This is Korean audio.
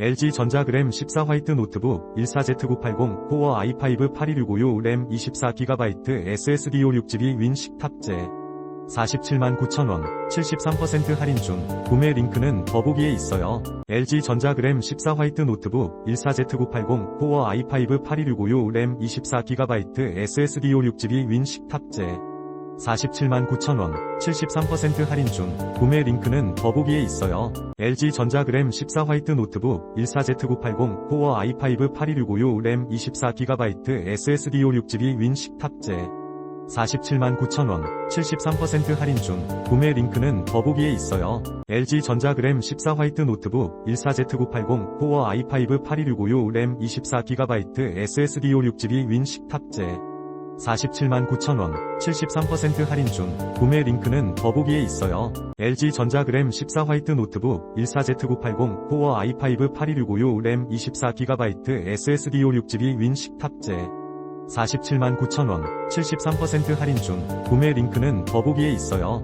LG 전자그램 14 화이트 노트북 14Z980 코어 i5 82656 램 24GB SSD 56GB 윈식 탑재 47만 9천원 73% 할인 중 구매 링크는 더보기에 있어요. LG 전자그램 14 화이트 노트북 14Z980 코어 i5 82656 램 24GB SSD 56GB 윈식 탑재 47만 9천원 73% 할인 중 구매 링크는 더보기에 있어요. LG 전자그램 14 화이트 노트북 14Z980 코어 i5 82656 램 24GB SSD 56GB 윈식 탑재 47만 9천원 73% 할인 중 구매 링크는 더보기에 있어요. LG 전자그램 14 화이트 노트북 14Z980 코어 i5 82656 램 24GB SSD 56GB 윈식 탑재 47만 9천원 73% 할인 중 구매 링크는 더보기에 있어요. LG 전자그램 14 화이트 노트북 14Z980 코어 i5 82656 램 24GB SSD 56GB 윈식 탑재 47만 9천원 73% 할인 중 구매 링크는 더보기에 있어요.